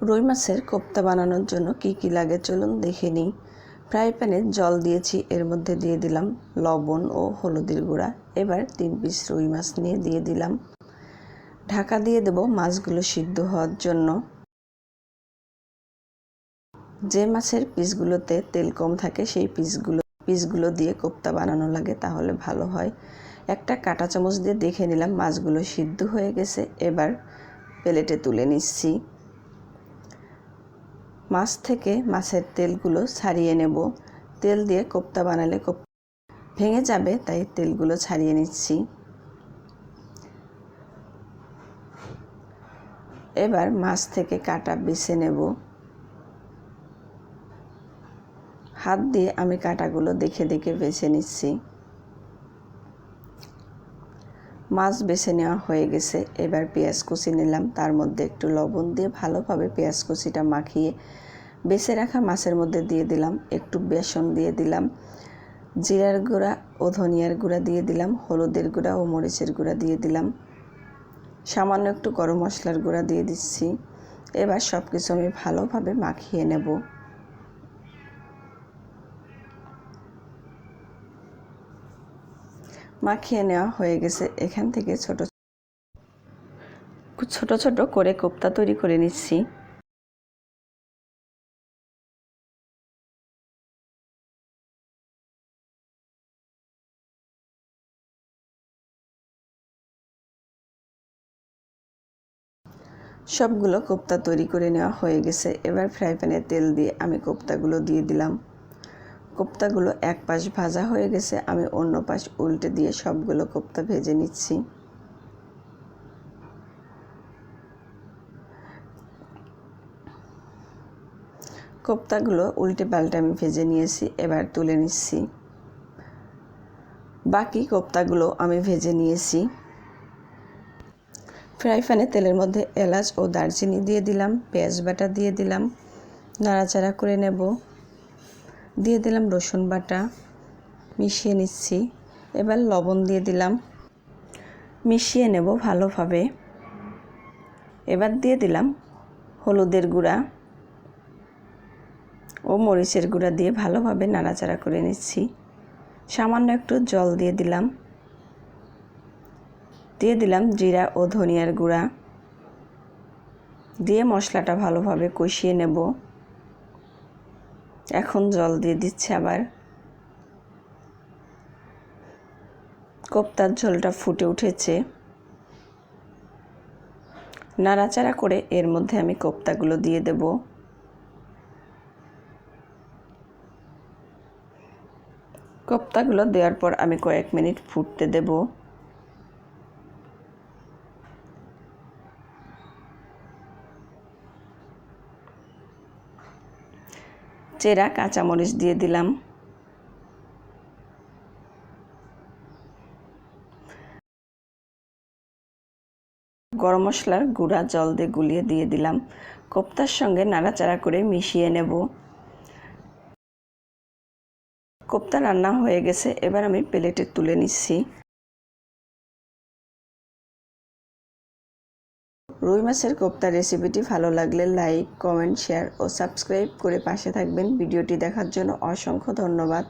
রুই মাছের কোপ্তা বানানোর জন্য কি কি লাগে চলুন দেখে নিই। ফ্রাই প্যানে জল দিয়েছি, এর মধ্যে দিয়ে দিলাম লবণ ও হলুদের গুঁড়া। এবার তিন পিস রুই মাছ নিয়ে দিয়ে দিলাম। ঢাকা দিয়ে দেব মাছগুলো সিদ্ধ হওয়ার জন্য। যে মাছের পিসগুলোতে তেল কম থাকে, সেই পিসগুলো পিসগুলো দিয়ে কোপ্তা বানানো লাগে, তাহলে ভালো হয়। একটা কাঁটা চামচ দিয়ে দেখে নিলাম মাছগুলো সিদ্ধ হয়ে গেছে। এবার প্লেটে তুলে নিচ্ছি। মাছ থেকে মাছের তেলগুলো ছাড়িয়ে নেব। তেল দিয়ে কোপ্তা বানালে কোপ ভেঙে যাবে, তাই তেলগুলো ছাড়িয়ে নিচ্ছি। এবার মাছ থেকে কাটা বেছে নেব। হাত দিয়ে আমি কাটাগুলো দেখে দেখে বেছে নিচ্ছি। মাছ বেছে নেওয়া হয়ে গেছে। এবার পেঁয়াজ কুচি নিলাম। তার মধ্যে একটু লবণ দিয়ে ভালোভাবে পেঁয়াজ কুচিটা মাখিয়ে বেছে রাখা মাছের মধ্যে দিয়ে দিলাম। একটু বেসন দিয়ে দিলাম। জিরার গুঁড়া ও ধনিয়ার গুঁড়া দিয়ে দিলাম। হলুদের গুঁড়া ও মরিচের গুঁড়া দিয়ে দিলাম। সামান্য একটু গরম মশলার গুঁড়া দিয়ে দিচ্ছি। এবার সব কিছু আমি ভালোভাবে মাখিয়ে নেব। মাখিয়ে নেওয়া হয়ে গেছে। এখান থেকে ছোট ছোট ছোট করে কোপ্তা তৈরি করে নিচ্ছি। সবগুলো কোপ্তা তৈরি করে নেওয়া হয়ে গেছে। এবার ফ্রাই প্যানে তেল দিয়ে আমি কোপ্তাগুলো দিয়ে দিলাম। কোপ্তাগুলো এক পাশ ভাজা হয়ে গেছে, আমি অন্য পাশ উল্টে দিয়ে সবগুলো কোপ্তা ভেজে নিচ্ছি। কোপ্তাগুলো উল্টে পাল্টে আমি ভেজে নিয়েছি, এবার তুলে নিচ্ছি। বাকি কোপ্তাগুলো আমি ভেজে নিয়েছি। ফ্রাই প্যানে তেলের মধ্যে এলাচ ও দারচিনি দিয়ে দিলাম, পেঁয়াজ বাটা দিয়ে দিলাম, নাড়াচাড়া করে নেব। দিয়ে দিলাম রসুন বাটা, মিশিয়ে নিচ্ছি। এবার লবণ দিয়ে দিলাম। মিশিয়ে নেব ভালোভাবে। এবার দিয়ে দিলাম হলুদের গুঁড়া ও মরিচের গুঁড়া দিয়ে ভালোভাবে নাড়াচাড়া করে নিচ্ছি। সামান্য একটু জল দিয়ে দিলাম। দিয়ে দিলাম জিরা ও ধনিয়ার গুঁড়া। দিয়ে মশলাটা ভালোভাবে কষিয়ে নেব। এখন জল দিয়ে দিচ্ছি আবার। কোপ্তার ঝোলটা ফুটে উঠেছে। নাড়াচাড়া করে এর মধ্যে আমি কোপ্তাগুলো দিয়ে দেব। কোপ্তাগুলো দেওয়ার পর আমি কয়েক মিনিট ফুটতে দেব। চেরা কাঁচামরিচ দিয়ে দিলাম। গরম মশলার গুঁড়া জল দিয়ে গুলিয়ে দিয়ে দিলাম। কোপ্তার সঙ্গে নাড়াচাড়া করে মিশিয়ে নেব। কোপ্তা রান্না হয়ে গেছে, এবার আমি প্লেটে তুলে নিচ্ছি। রুই মাছের কোপ্তা রেসিপিটি ভালো লাগলে লাইক, কমেন্ট, শেয়ার ও সাবস্ক্রাইব করে পাশে থাকবেন। ভিডিওটি দেখার জন্য অসংখ্য ধন্যবাদ।